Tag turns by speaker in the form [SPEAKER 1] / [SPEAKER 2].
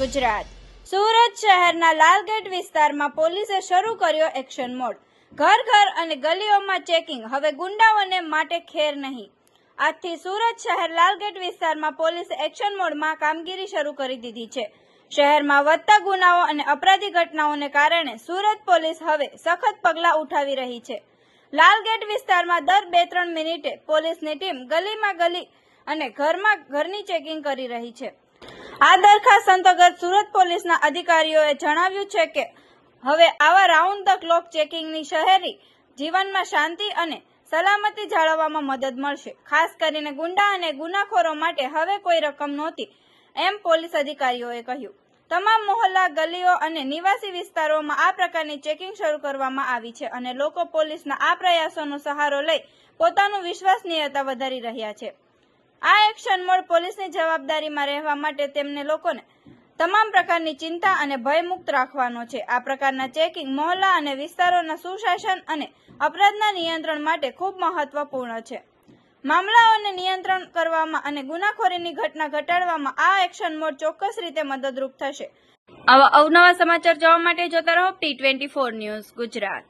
[SPEAKER 1] ગુજરાત. સુરત શહેરના લાલગેટ વિસ્તારમાં પોલીસે શરૂ કર્યો એક્શન મોડ. ઘર ઘર અને ગલીઓમાં ચેકિંગ. હવે ગુંડાઓને માટે ખેર નહીં. આજથી સુરત શહેર લાલગેટ વિસ્તારમાં પોલીસે એક્શન મોડમાં કામગીરી શરૂ કરી દીધી છે. શહેરમાં વધતા ગુનાઓ અને અપરાધી ઘટનાઓને કારણે સુરત પોલીસ હવે સખત પગલાં ઉઠાવી રહી છે. લાલગેટ વિસ્તારમાં દર બે ત્રણ મિનિટે પોલીસની ટીમ ગલીમાં ગલી અને ઘરમાં ઘરની ચેકિંગ કરી રહી છે. આ દરખાસ્ત અંતર્ગત સુરત પોલીસના અધિકારીઓએ જણાવ્યું છે કે હવે આવા રાઉન્ડ ધ ક્લોક ચેકિંગની શહેરી જીવનમાં શાંતિ અને સલામતી જાળવવામાં મદદ મળશે. ખાસ કરીને ગુંડા અને ગુનાખોરો માટે હવે કોઈ રકમ નહોતી, એમ પોલીસ અધિકારીઓએ કહ્યું. તમામ મોહલ્લા, ગલીઓ અને નિવાસી વિસ્તારોમાં આ પ્રકારની ચેકિંગ શરૂ કરવામાં આવી છે અને લોકો પોલીસના આ પ્રયાસોનો સહારો લઈ પોતાનું વિશ્વસનીયતા વધારી રહ્યા છે. આ એક્શન મોડ પોલીસની જવાબદારીમાં રહેવા માટે તેમને લોકોને તમામ પ્રકારની ચિંતા અને ભયમુક્ત રાખવાનો છે. આ પ્રકારના ચેકિંગ મહોલ્લા અને વિસ્તારોના સુશાસન અને અપરાધના નિયંત્રણ માટે ખૂબ મહત્વપૂર્ણ છે. મામલાઓને નિયંત્રણ કરવામાં અને ગુનાખોરીની ઘટના ઘટાડવામાં આ એક્શન મોડ ચોક્કસ રીતે મદદરૂપ થશે. આવા અવનવા સમાચાર જોવા માટે જોતા રહો T twenty four news Gujarat.